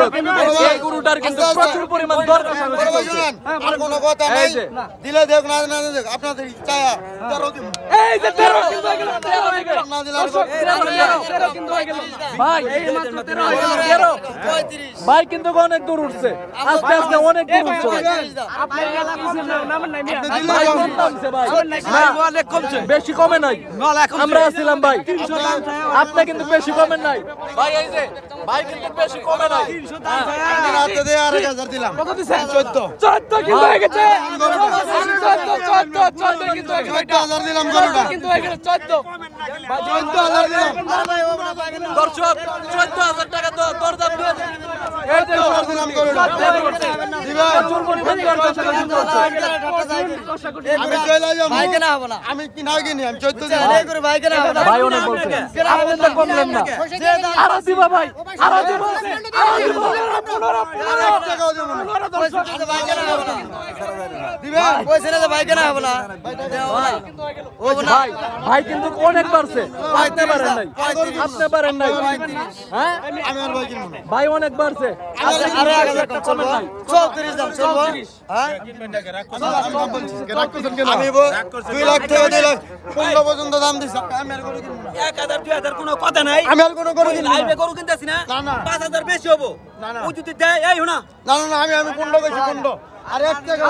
দর্শক এই গরুটার কিন্তু প্রচুর পরিমাণ দর কষাকষি ভাই চলছে। আর কোনো কথা নাই। দিলে দেখ না না দেখ আপনাদের চায়া তেরো দিন এই যে তেরো কিন্তু হয়ে গেল, তেরো হয়ে গেল। না দিলে তেরো, তেরো, তেরো কিন্তু হয়ে গেল। ভাই এই মাত্র তেরো হয়ে গেল, তেরো। ভাই কিন্তু অনেক দূর উঠছে। আস্তে আস্তে অনেক দূর উঠছে। বেশি কমে নাই। আমরা আসছিলাম ভাই। আপনি কিন্তু বেশি কমে নাই। ভাই এই যে ভাই কিন্তু বেশি কমে নাই। দিয়ে আর কিন্তু হয়ে। গেছে। কিন্তু হয়ে দিলাম গরুটা। কিন্তু হয়ে দিলাম। দর্শক টাকা তো দরদাম দিয়ে এই যে দিলাম গরুটা। দিবেন। আমি চলে যাব আমি কি না। কিনি আমি চোদ্দ দিলাম। ভাই অনেক বলছে আপনি তো কমলেন না। আরও দিবা ভাই ভাই কিন্তু অনেক বাড়ছে আপনি পারেন নাই আপনি পারেন নাই হ্যাঁ ভাই অনেক বাড়ছে আরও আপনি একটা কমেন নাই চৌত্রিশ দাম চলবো হ্যাঁ আমি দুই লাখ থেকে দুই লাখ। পনেরো পর্যন্ত দাম দিচ্ছি আমি এক হাজার দুই হাজার কোনো কথা নাই। আমি আর কোনো গরু লাইভে গরু কিনতেছি না। পাঁচ হাজার বেশি হব। না, না। ও যদি দেয় এই না না না আমি আমি পনেরো গেছি পনেরো আর এক টাকা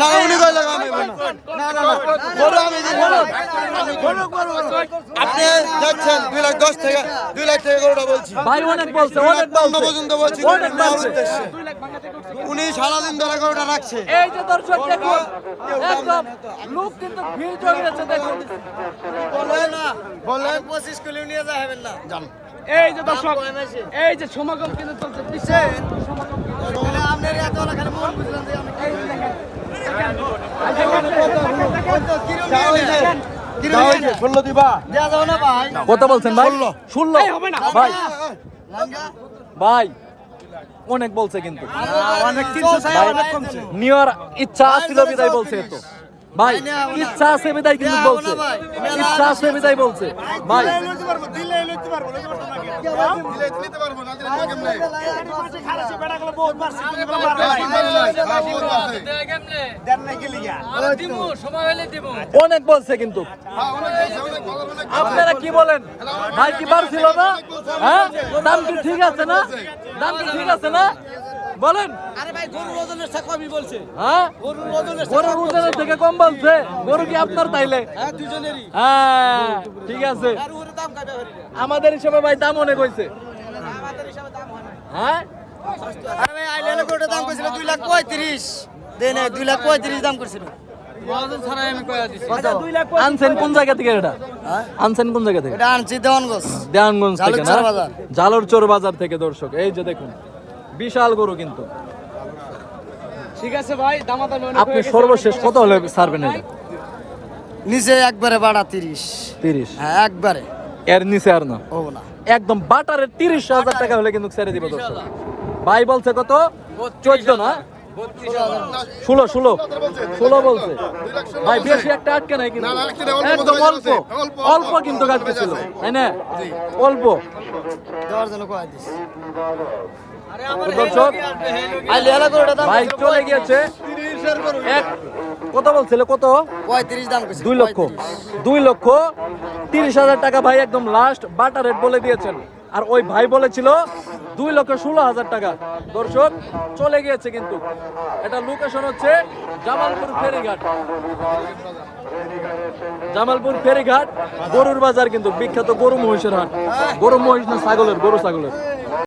না উনি কই আমি না। না না আমি না আপনি যাচ্ছেন দুই লাখ দশ থেকে দুই লাখ থেকে গরুটা বলছি। ভাই অনেক বলছে অনেক পর্যন্ত বলছি। উনি সারাদিন ধরে গরুটা রাখছে। এই যে দর্শক দেখুন একদম লোক কিন্তু ভিড় জমিয়েছে দেখুন। বলেন পঁচিশ কিলো নিয়ে যাবেন না। জান এই যে দর্শক এই যে সমাগম কিন্তু চলছে বিশ্বে আপনার এত খালি মন বুঝলাম যে আমি ষোলো দিবা দেওয়া যাবে না কত বলছেন ভাই? ষোলো। ভাই। ভাই। অনেক বলছে কিন্তু নেওয়ার ইচ্ছা ছিল বিদায় বলছে তো ভাই ইচ্ছা আছে বিদায় কিন্তু বলছে ইচ্ছা আছে বিদায় বলছে ভাই অনেক বলছে কিন্তু। আপনারা কি বলেন? ভাই কি ছিল না? হ্যাঁ? দাম কি ঠিক আছে না? দাম কি ঠিক আছে না? বলেন। আরে ভাই গরুর ওজনের সাথে কমই বলছে। হ্যাঁ? গরুর ওজনের গরুর ওজনের থেকে কম বলছে। গরু কি আপনার তাইলে? হ্যাঁ দুজনেরই। হ্যাঁ ঠিক আছে। আর ওর দাম কাটা হরি আমাদের হিসাবে ভাই দাম অনেক হয়েছে আমাদের হিসাবে দাম হয় না। হ্যাঁ? আরে ভাই আইল্যান্ডের দাম করেছিল দুই লাখ পঁয়ত্রিশ। দেয় দুই লাখ পঁয়ত্রিশ দাম করেছিল আনছেন কোন জায়গা থেকে এটা? আনছেন কোন জায়গা থেকে? এটা আনছি দেওয়ানগঞ্জ। দেওয়ানগঞ্জ থেকে না? বাজার। জালরচর বাজার থেকে দর্শক। এই যে দেখুন বিশাল গরু কিন্তু। ঠিক আছে ভাই দামাদামি আপনি সর্বশেষ কত হলে ছাড়বেন এটা? নিচে একবারে বাড়া তিরিশ। তিরিশ। হ্যাঁ একবারে। এর নিচে আর না? ও না। একদম বাটারের তিরিশ হাজার টাকা হলে কিন্তু ছেড়ে দিব দর্শক। ভাই বলছে কত? চোদ্দ না? ষোলো ষোলো। ষোলো বলছে। ভাই বেশি একটা আটকে নাই কিন্তু। একদম অল্প। অল্প কিন্তু কাটতে ছিল তাই না অল্প। দর্শক ভাই চলে গিয়েছে। এক কত বলছিল? কত? পঁয়ত্রিশ দাম দুই লক্ষ। দুই লক্ষ তিরিশ হাজার টাকা ভাই একদম লাস্ট বাটা রেট বলে দিয়েছেন। আর ওই ভাই বলেছিল দুই লক্ষ ষোলো হাজার টাকা। দর্শক, চলে গিয়েছে কিন্তু। এটা লোকেশন হচ্ছে জামালপুর ফেরিঘাট। জামালপুর ফেরিঘাট, গরুর বাজার কিন্তু বিখ্যাত গরু মহিষের হাট। গরু মহিষ না, ছাগলের, গরু ছাগলের।